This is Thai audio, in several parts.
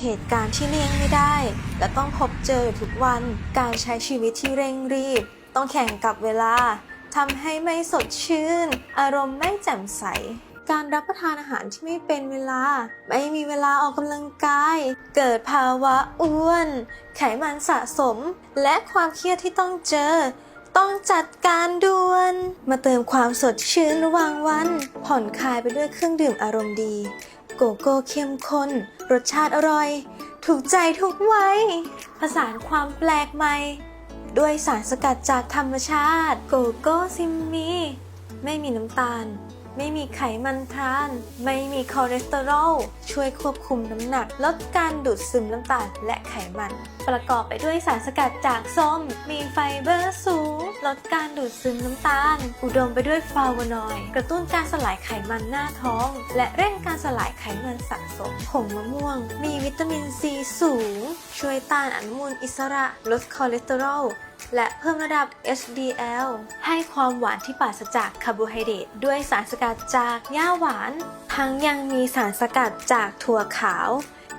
เหตุการณ์ที่เลี่ยงไม่ได้ และต้องพบเจอทุกวัน การใช้ชีวิตที่เร่งรีบ ต้องแข่งกับเวลาทำให้ไม่สดชื่น อารมณ์ไม่แจ่มใส การรับประทานอาหารที่ไม่เป็นเวลา ไม่มีเวลาออกกำลังกาย เกิดภาวะอ้วน ไขมันสะสม และความเครียดที่ต้องเจอ ต้องจัดการด่วน มาเติมความสดชื่นระหว่างวัน ผ่อนคลายไปด้วยเครื่องดื่มอารมณ์ดี โกโก้เข้มข้น รสชาติอร่อย ถูกใจทุกวัยผสานความแปลกใหม่ ด้วยสารสกัดจากธรรมชาติ โกโก้ซิมมี ไม่มีน้ำตาล ไม่มีไขมันทราน ไม่มีคอเลสเตอรอล ช่วยควบคุมน้ำหนัก ลดการดูดซึมน้ำตาลและไขมัน ประกอบไปด้วยสารสกัดจากส้ม มีไฟเบอร์สูง ลดการดูดซึมน้ำตาล อุดมไปด้วยฟลาโวนอยด์กระตุ้นการสลายไขมันหน้าท้อง และเร่งการสลายไขมันสะสม ผงมะม่วง มีวิตามินซีสูง ช่วยต้านอนุมูลอิสระ ลดคอเลสเตอรอล และเพิ่มระดับ HDL ให้ความหวานที่ปราศจากคาร์โบไฮเดรตด้วยสารสกัดจากหญ้าหวาน ทั้งยังมีสารสกัดจากถั่วขาว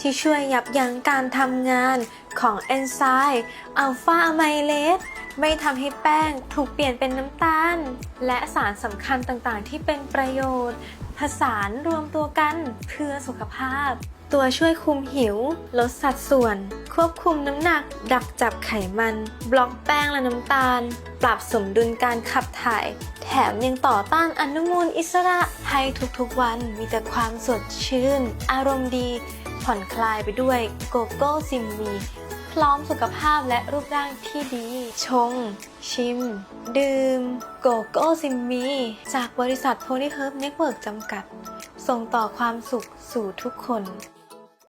ที่ช่วยยับยั้งการทำงานของเอนไซม์อัลฟาอะไมเลสไม่ทำให้แป้งถูกเปลี่ยนเป็นน้ำตาล และสารสำคัญต่างๆ ที่เป็นประโยชน์ผสานรวมตัวกันเพื่อสุขภาพ ตัวช่วยคุมหิว ลดสัดส่วน ควบคุมน้ำหนัก ดักจับไขมัน บล็อกแป้งและน้ำตาล ปรับสมดุลการขับถ่าย แถมยังต่อต้านอนุมูลอิสระ ให้ทุกๆวันมีแต่ความสดชื่น อารมณ์ดี ผ่อนคลายไปด้วยโกโก้ซิมมี พร้อมสุขภาพและรูปร่างที่ดี ชง ชิม ดื่ม โกโก้ซิมมี จากบริษัทโพลีเฮิร์บเน็ตเวิร์กจำกัด ส่งต่อความสุขสู่ทุกคน